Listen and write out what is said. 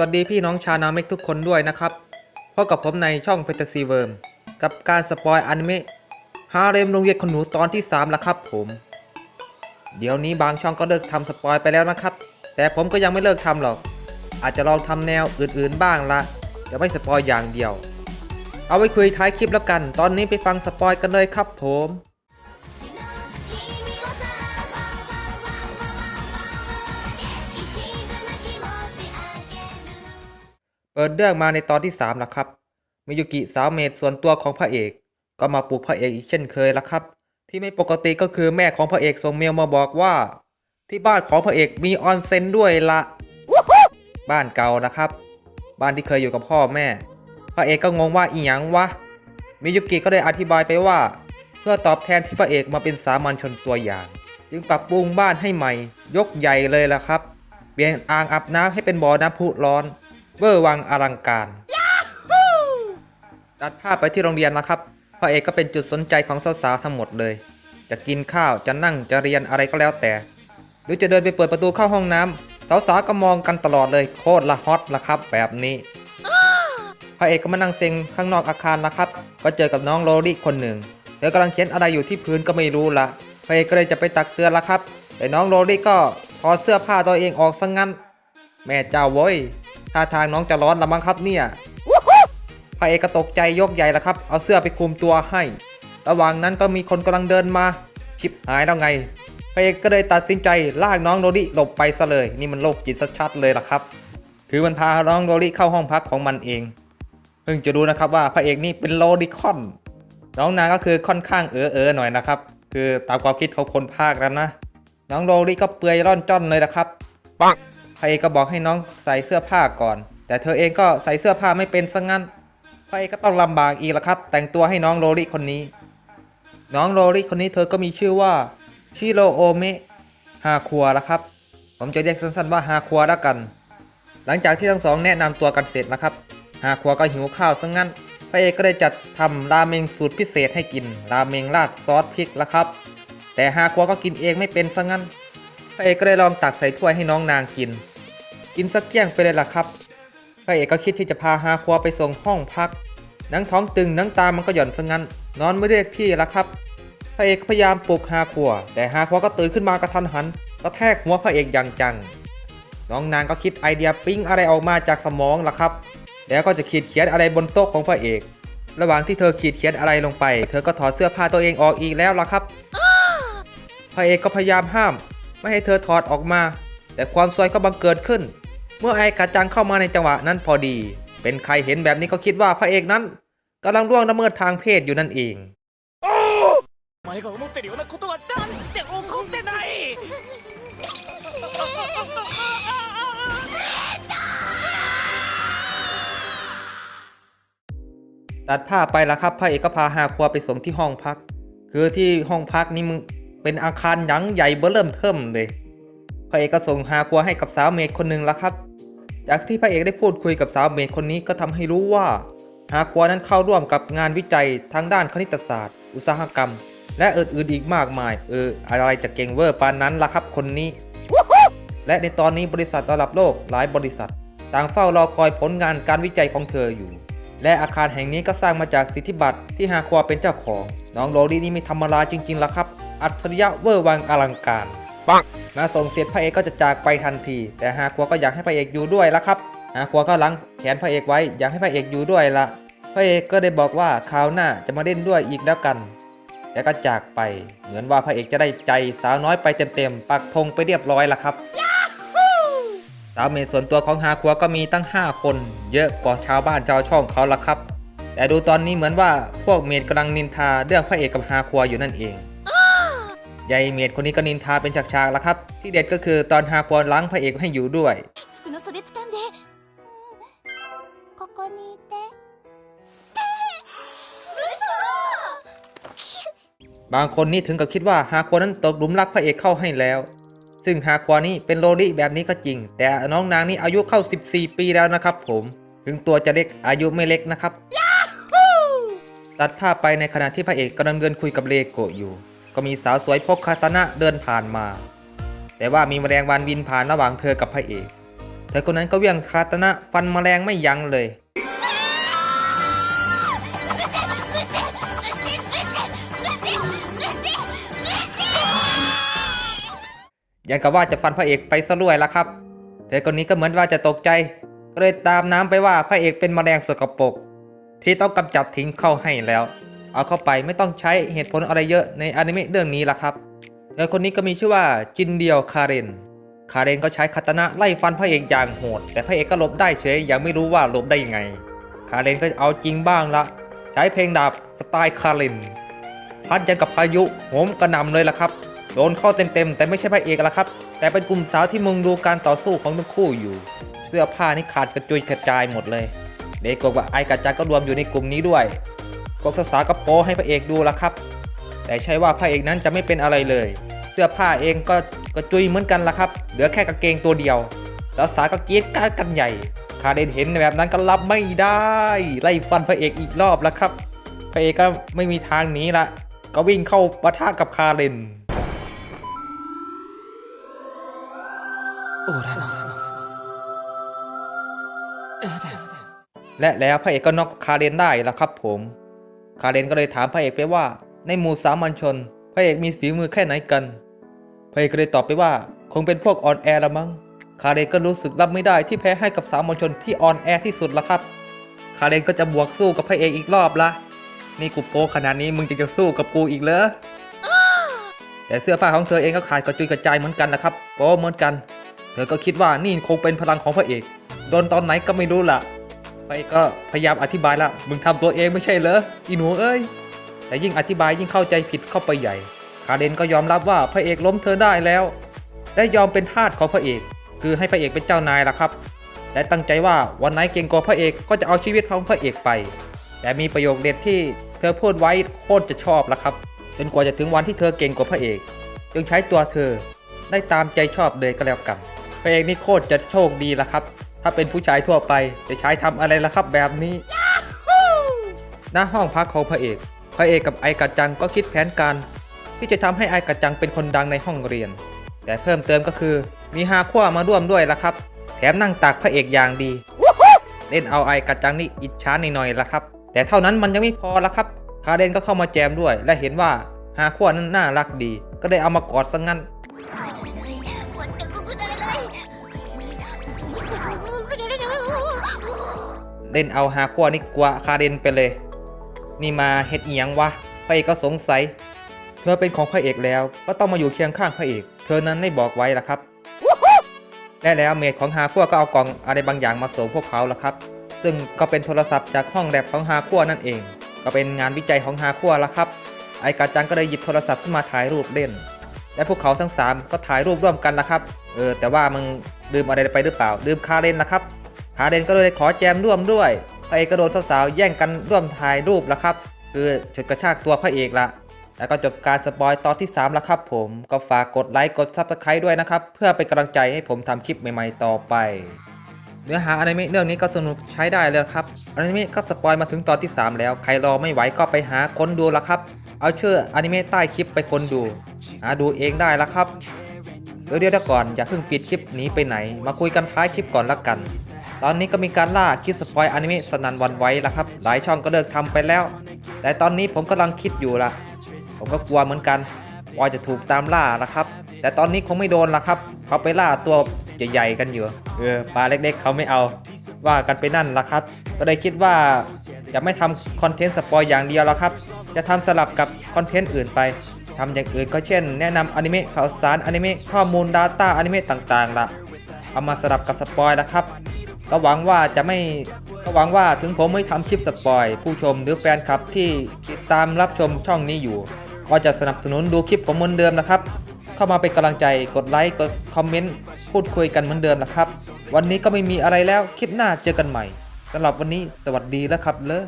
วัสดีพี่น้องชาวนาเมกทุกคนด้วยนะครับพบกับผมในช่อง Fantasy Worm กับการสปอยอนิเมะฮาเร็มโรงเรียนคนหนูตอนที่ 3 แล้วครับผม เดี๋ยวนี้บางช่องก็เลิกทำสปอยไปแล้วนะครับ แต่ผมก็ยังไม่เลิกทำหรอก อาจจะลองทำแนวอื่นๆบ้างละจะไม่สปอยอย่างเดียว เอาไว้คุยท้ายคลิปแล้วกัน ตอนนี้ไปฟังสปอยกันเลยครับผม ปิดเรื่องมาในตอนที่3แล้วครับ มิยุกิสาวเมดส่วนตัวของพระเอก ก็มาปลุกพระเอกอีกเช่นเคยล้วครับ ที่ไม่ปกติก็คือแม่ของพระเอกส่งเมลมาบอกว่า ที่บ้านของพระเอกมีออนเซ็นด้วยละบ้านเก่านะครับ บ้านที่เคยอยู่กับพ่อแม่ พระเอกก็งงว่าอีหยังวะ มิยุกิก็ได้อธิบายไปว่า เพื่อตอบแทนที่พระเอกมาเป็นสามัญชนตัวอย่าง จึงปรับปรุงบ้านให้ใหม่ ยกใหญ่เลยละครับ เปลี่ยนอ่างอาบน้ำให้เป็นบ่อน้ำพุร้อน เวอร์วังอลังการตัดภาพไปที่โรงเรียนนะครับพระเอกก็เป็นจุดสนใจของสาวๆทั้งหมดเลย จะกินข้าวจะนั่งจะเรียนอะไรก็แล้วแต่ หรือจะเดินไปเปิดประตูเข้าห้องน้ำสาวๆก็มองกันตลอดเลยโคตรละฮอตละครับ แบบนี้พระเอกก็มานั่งเซ็งข้างนอกอาคารนะครับ ก็เจอกับน้องโรลี่คนหนึ่งเธอกำลังเขียนอะไรอยู่ที่พื้นก็ไม่รู้ละพระเอกก็เลยจะไปตักเตือนละครับ แต่น้องโรลี่ก็ถอดเสื้อผ้าตัวเองออกซะงั้น แม่เจ้าโว้ย ท่าทางน้องจะร้อนละมั้งครับเนี่ยพระเอกก็ตกใจยกใหญ่ละครับ เอาเสื้อไปคลุมตัวให้ ระหว่างนั้นก็มีคนกำลังเดินมา ชิบหายแล้วไง พระเอกก็เลยตัดสินใจลากน้องโรลี่หลบไปซะเลย นี่มันโรคจิตชัดๆเลยล่ะครับ คือมันพาน้องโรลี่เข้าห้องพักของมันเอง เพิ่งจะรู้นะครับว่าพระเอกนี่เป็นโลดิคอน น้องนางก็คือค่อนข้างเออเออหน่อยนะครับ คือตามความคิดของคนภาคแล้วนะ น้องโรลี่ก็เปลือยร่อนจ้อนเลยนะครับปัง พระเอกก็บอกให้น้องใส่เสื้อผ้าก่อน แต่เธอเองก็ใส่เสื้อผ้าไม่เป็นซะงั้นพระเอกก็ต้องลำบากอีกแล้วครับ แต่งตัวให้น้องโรลี่คนนี้ น้องโรลี่คนนี้เธอก็มีชื่อว่าชิโรโอเมะฮาคัวล้วครับ ผมจะเรียกสั้นๆว่าฮาคัวแล้วกัน หลังจากที่ทั้งสองแนะนำตัวกันเสร็จนะครับฮาคัวก็หิวข้าวซะงั้นพระเอกก็ได้จัดทำราเมงสูตรพิเศษให้กิน ราเมงราดซอสพริกล้วครับ แต่ฮาคัวก็กินเองไม่เป็นซะงั้นพระเอกก็ได้ลองตักใส่ถ้วยให้น้องนางกิน กินสักเกี้ยงไปเลยล่ะครับพระเอกก็คิดที่จะพาฮาคัวไปส่งห้องพัก นังท้องตึงนังตามันก็หย่อนซะงั้น นอนไม่เรียกที่ละครับ พระเอกพยายามปลุกฮาคัวแต่ฮาคัวก็ตื่นขึ้นมากระทันหันกระแทกหัวพระเอกอย่างจัง น้องนางก็คิดไอเดียปิ๊งอะไรออกมาจากสมองล่ะครับ แล้วก็จะขีดเขียนอะไรบนโต๊ะของพระเอก ระหว่างที่เธอขีดเขียนอะไรลงไป เธอก็ถอดเสื้อผ้าตัวเองออกอีกแล้วล่ะครับ พระเอกก็พยายามห้าม ไม่ให้เธอถอดออกมา แต่ความซวยก็บังเกิดขึ้น เมื่อไอ้กาจังเข้ามาในจังหวะนั้นพอดี เป็นใครเห็นแบบนี้ก็คิดว่าพระเอกนั้นกำลังล่วงละเมิดทางเพศอยู่นั่นเองตัดผ้าไปละครับพระเอกก็พาฮาครัวไปส่งที่ห้องพัก คือที่ห้องพักนี้มึงเป็นอาคารหยังใหญ่เบ้อเริ่มเทิมเลยพระเอกก็ส่งฮาครัวให้กับสาวเมย์คนหนึ่งละครับ จากที่พระเอกได้พูดคุยกับสาวเมดคนนี้ก็ทำให้รู้ว่าฮาคัวนั้นเข้าร่วมกับงานวิจัยทางด้านคณิตศาสตร์ อุตสาหกรรม และอื่นๆอีกมากมาย เออ อะไรจะเก่งเวอร์ปานนั้นล่ะครับคนนี้ และในตอนนี้บริษัทระดับโลกหลายบริษัท ต่างเฝ้ารอคอยผลงานการวิจัยของเธออยู่ และอาคารแห่งนี้ก็สร้างมาจากสิทธิบัตรที่ฮาควาเป็นเจ้าของ น้องโรลี่นี่ไม่ธรรมดาจริงๆล่ะครับ อัจฉริยะเวอร์วังอลังการ ปังมาส่งเสร็จพระเอกก็จะจากไปทันที แต่ฮาควก็อยากให้พระเอกอยู่ด้วยละครับฮาควก็ลังแขนพระเอกไว้อยากให้พระเอกอยู่ด้วยละพระเอกก็ได้บอกว่าคราวหน้าจะมาเล่นด้วยอีกแล้วกันแล้วก็จากไป เหมือนว่าพระเอกจะได้ใจสาวน้อยไปเต็มๆปักธงไปเรียบร้อยละครับสาวเมดส่วนตัวของฮาคัวก็มีตั้ง 5 คน เยอะกว่าชาวบ้านชาวช่องเขาละครับ แต่ดูตอนนี้เหมือนว่าพวกเมดกำลังนินทาเรื่องพระเอกกับฮาคัวอยู่นั่นเอง ยายเมียดคนนี้ก็นินทาเป็นฉากๆแล้วครับ ที่เด็ดก็คือตอนฮาควอนล้างพระเอกให้อยู่ด้วย บางคนนี่ถึงกับคิดว่าฮาควนนั้นตกหลุมรักพระเอกเข้าให้แล้ว ซึ่งฮาควนนี่เป็นโลลิแบบนี้ก็จริง แต่น้องนางนี่อายุเข้า 14 ปีแล้วนะครับผม ถึงตัวจะเล็กอายุไม่เล็กนะครับ ตัดภาพไปในขณะที่พระเอกกำลังเดินคุยกับเลโกอยู่ ก็มีสาวสวยพกคาตานะเดินผ่านมา แต่ว่ามีแมลงวันบินผ่านระหว่างเธอกับพระเอก เธอคนนั้นก็เวี่ยงคาตนะฟันแมลงไม่ยั้งเลย ยังกับว่าจะฟันพระเอกไปซะด้วยละครับ เธอคนนี้ก็เหมือนว่าจะตกใจ ก็เลยตามน้ำไปว่าพระเอกเป็นแมลงสกปรกที่ต้องกำจัดทิ้งเข้าให้แล้ว เอาเข้าไปไม่ต้องใช้เหตุผลอะไรเยอะในอนิเมะเรื่องนี้ละครับเธอคนนี้ก็มีชื่อว่าจินเดียวคาเรน คาเรนก็ใช้คาตนะไล่ฟันพระเอกอย่างโหด แต่พระเอกก็หลบได้เฉยยังไม่รู้ว่าหลบได้ยังไง คาเรนก็เอาจริงบ้างละใช้เพลงดาบสไตล์คาเรนพัดยังกับพายุโหมกระหน่ำเลยล่ะครับโดนเข้าเต็มๆแต่ไม่ใช่พระเอกละครับ แต่เป็นกลุ่มสาวที่มุงดูการต่อสู้ของทั้งคู่อยู่ เสื้อผ้านี่ขาดกระจุยกระจายหมดเลยเด็กกว่าไอกาจังก็รวมอยู่ในกลุ่มนี้ด้วย ก็ศึกษากระโปรให้พระเอกดูละครับ แต่ใช่ว่าพระเอกนั้นจะไม่เป็นอะไรเลย เสื้อผ้าเองก็กระจุยเหมือนกันละครับ เหลือแค่กางเกงตัวเดียวรักษาก็เกียดก้ากันใหญ่คาเดนเห็นแบบนั้นก็รับไม่ได้ ไล่ฟันพระเอกอีกรอบละครับ พระเอกก็ไม่มีทางหนีละ ก็วิ่งเข้าปะทะกับคาเดนและแล้วพระเอกก็น็อกคาเดนได้ละครับผม คาเรนก็เลยถามพระเอกไปว่า ในหมู่สามัญชน พระเอกมีฝีมือแค่ไหนกันพระเอกก็เลยตอบไปว่า คงเป็นพวกอ่อนแอละมั้งคาเรนก็รู้สึกรับไม่ได้ที่แพ้ให้กับสามัญชนที่อ่อนแอที่สุดละครับ คาเรนก็จะบวกสู้กับพระเอกอีกรอบละนี่กูโป้ขนาดนี้มึงจะจะสู้กับกูอีกเหรอแต่เสื้อผ้าของเธอเองก็ขาดกระจุยกระจายเหมือนกันนะครับโป้เหมือนกัน เธอก็คิดว่านี่คงเป็นพลังของพระเอก โดนตอนไหนก็ไม่รู้ล่ะ ไปก็พยายามอธิบายละมึงทำตัวเองไม่ใช่เหรออีหนูเอ้ยแต่ยิ่งอธิบายยิ่งเข้าใจผิดเข้าไปใหญ่ คาเดนก็ยอมรับว่าพระเอกล้มเธอได้แล้วและยอมเป็นทาสของพระเอก คือให้พระเอกเป็นเจ้านายละครับ และตั้งใจว่าวันไหนเก่งกว่าพระเอกก็จะเอาชีวิตของพระเอกไป แต่มีประโยคเด็ดที่เธอพูดไว้โคตรจะชอบละครับจนกว่าจะถึงวันที่เธอเก่งกว่าพระเอก จึงใช้ตัวเธอได้ตามใจชอบเลยก็แล้วกันพระเอกนี่โคตรจะโชคดีละครับ ถ้าเป็นผู้ชายทั่วไปจะใช้ทำอะไรละครับแบบนี้ หน้าห้องพักของพระเอก พระเอกกับไอกาจังก็คิดแผนการ ที่จะทำให้ไอกาจังเป็นคนดังในห้องเรียน แต่เพิ่มเติมก็คือมีฮาขั้วมาร่วมด้วยละครับ แถมนั่งตักพระเอกอย่างดี เล่นเอาไอกาจังนี่อิจฉาหน่อยๆละครับ แต่เท่านั้นมันยังไม่พอละครับ คาเดนก็เข้ามาแจมด้วย และเห็นว่าฮาขั้วนั้นน่ารักดี ก็ได้เอามากอดซะงั้น เล่นเอาฮาขั้วนี่กลัวคาเดนไปเลย นี่มาเฮ็ดเอียงวะพระเอกก็สงสัย เธอเป็นของพระเอกแล้ว ก็ต้องมาอยู่เคียงข้างพระเอก เธอนั้นได้บอกไว้ละครับและแล้วเมดของฮาขั้วก็เอากล่องอะไรบางอย่างมาส่งพวกเขาละครับ ซึ่งก็เป็นโทรศัพท์จากห้องแลบของฮาขั้วนั่นเอง ก็เป็นงานวิจัยของฮาขั้วละครับ ไอกาจังก็เลยหยิบโทรศัพท์ขึ้นมาถ่ายรูปเล่น และพวกเขาทั้งสามก็ถ่ายรูปร่วมกันละครับ เออแต่ว่ามึงลืมอะไรไปหรือเปล่าลืมคาเรนละครับ คาเรนก็เลยขอแจมร่วมด้วยพระเอกก็โดนสาวๆแย่งกันร่วมถ่ายรูปละครับ คือฉุดกระชากตัวพระเอกละแล้วก็จบการสปอยตอนที่ 3 แล้วครับผม ก็ฝากกดไลค์กดซับสไครต์ด้วยนะครับ เพื่อเป็นกำลังใจให้ผมทำคลิปใหม่ๆต่อไป เนื้อหาอนิเมะเรื่องนี้ก็สนุกใช้ได้เลยครับอนิเมะก็สปอยมาถึงตอนที่ 3 แล้ว ใครรอไม่ไหวก็ไปหาค้นดูละครับ เอาชื่ออนิเมะใต้คลิปไปค้นดู หาดูเองได้ละครับเดี๋ยวเดี๋ยวก่อนอย่าเพิ่งปิดคลิปหนี้ไปไหน มาคุยกันท้ายคลิปก่อนละกัน ตอนนี้ก็มีการล่าคลิปสปอยอนิเมะสนันวันไว้ละครับ หลายช่องก็เลิกทำไปแล้ว แต่ตอนนี้ผมกำลังคิดอยู่ละผมก็กลัวเหมือนกันว่าจะถูกตามล่าละครับ แต่ตอนนี้คงไม่โดนละครับ เขาไปล่าตัวใหญ่ๆกันอยู่ เออปลาเล็กๆ เขาไม่เอา ว่ากันไปนั่นละครับ ก็เลยคิดว่าจะไม่ทำคอนเทนต์สปอยอย่างเดียวละครับ จะทำสลับกับคอนเทนต์อื่นไปทำอย่างอื่นก็เช่น แนะนำอนิเมะข่าวสารอนิเมะข้อมูล Data อนิเมะต่างๆละเอามาสลับกับสปอยละครับ ก็หวังว่าจะไม่ก็หวังว่าถึงผมไม่ทำคลิปสปอย ผู้ชมหรือแฟนคลับที่ติดตามรับชมช่องนี้อยู่ ก็จะสนับสนุนดูคลิปผมเหมือนเดิมนะครับ เข้ามาเป็นกำลังใจกดไลค์กดคอมเมนต์พูดคุยกันเหมือนเดิมนะครับ วันนี้ก็ไม่มีอะไรแล้วคลิปหน้าเจอกันใหม่สำหรับวันนี้สวัสดีแล้วครับเลอ